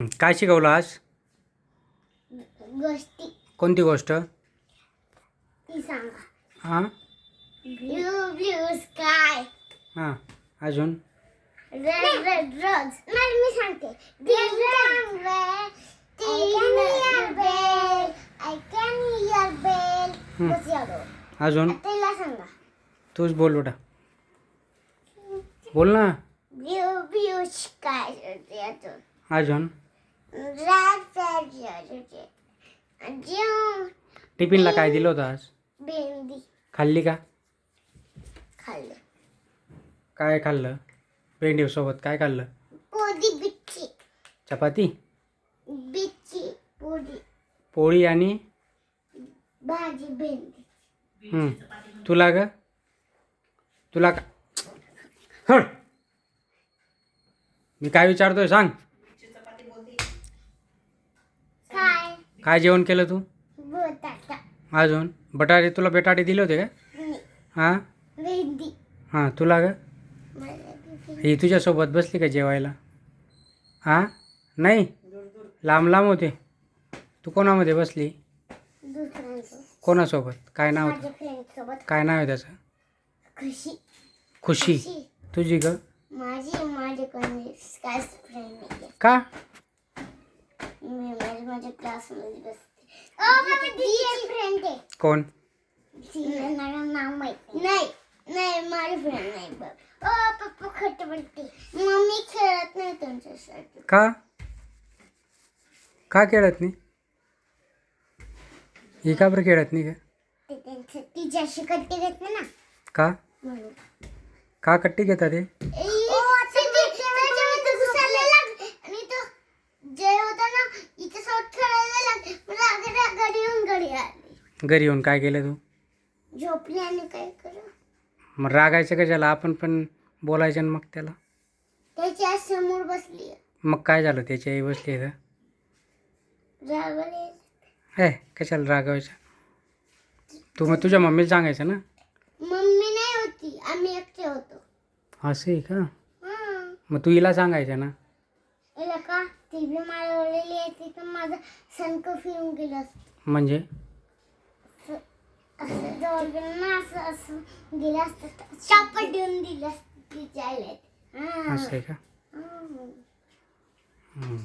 काय शिकवलं आज? गोष्टी. कोणती गोष्ट? ती सांगा. हां ब्लू ब्लू स्काय. हां अजून? Red red rose. मला मी सांगते. Green bell I can hear bell hmm. बस एवढं अजून? त्याला सांगा. तूच बोल बेटा. बोल ना. Blue blue sky. अजून? टिफिनला काय दिलं होतं आज? भेंडी। खाल्ली का? खाल्लं। काय खाल्लं? भेंडीसोबत काय खाल्लं? बिच्ची। चपाती? बिच्ची पोदी पोळी आणि? भाजी भेंडी. तुला ग? तुला का मी काय विचारतोय सांग? काय जेवण केलं तू? अजून? बटाटे तुला बटाटे दिले होते का? नाही, हां? हां तुला भेंडी. ही तुझ्यासोबत बसली का जेवायला? हां? नाही? लांब लांब होते. तू कोणामध्ये बसली? कोणासोबत? काय नाव होतं काय नाव आहे त्याचं? खुशी. खुशी. तुझी का? मी माझ्या क्लासमध्ये बसते. फ्रेंड आहे. कोण? नाव माहीत नाही. नाही माझी फ्रेंड नाही बघ. ओ पप्पा खट म्हणते मम्मी खेळत नाही तुमच्यासाठी. का? का खेळत नाही? ही का बरं खेळत नाही का? ते त्यांचं तिच्याशी कट्टी घेतलं ना. का? म्हणून. का कट्टी घेतात तो जे होता ना इथे सोबत खेळायला लागले मला अगदी घरी येऊन घरी आली घरी येऊन काय केलं तू? झोपली आणि काय करू? मग रागायचं कशाला? आपण पण बोलायचं ना मग त्याला. त्याच्यासमोर बसली. मग काय झालं? त्याची आई बसली आहे रागवले. हे कशाला रागावायचं? तू मग तुझ्या मम्मीला सांगायचं ना? मम्मी नाही होती. आम्ही एकटे होतो. असं आहे का? हा. मग तू हिला सांगायचं ना? याला का? ती बी माळवलेली आहे ती तर माझं सणक फिरून गेलं म्हणजे? असं जवळ गेलं ना असं असं गेलं असतं चापट देऊन दिलं असतं तिच्या आईला. असं आहे का हा. हं.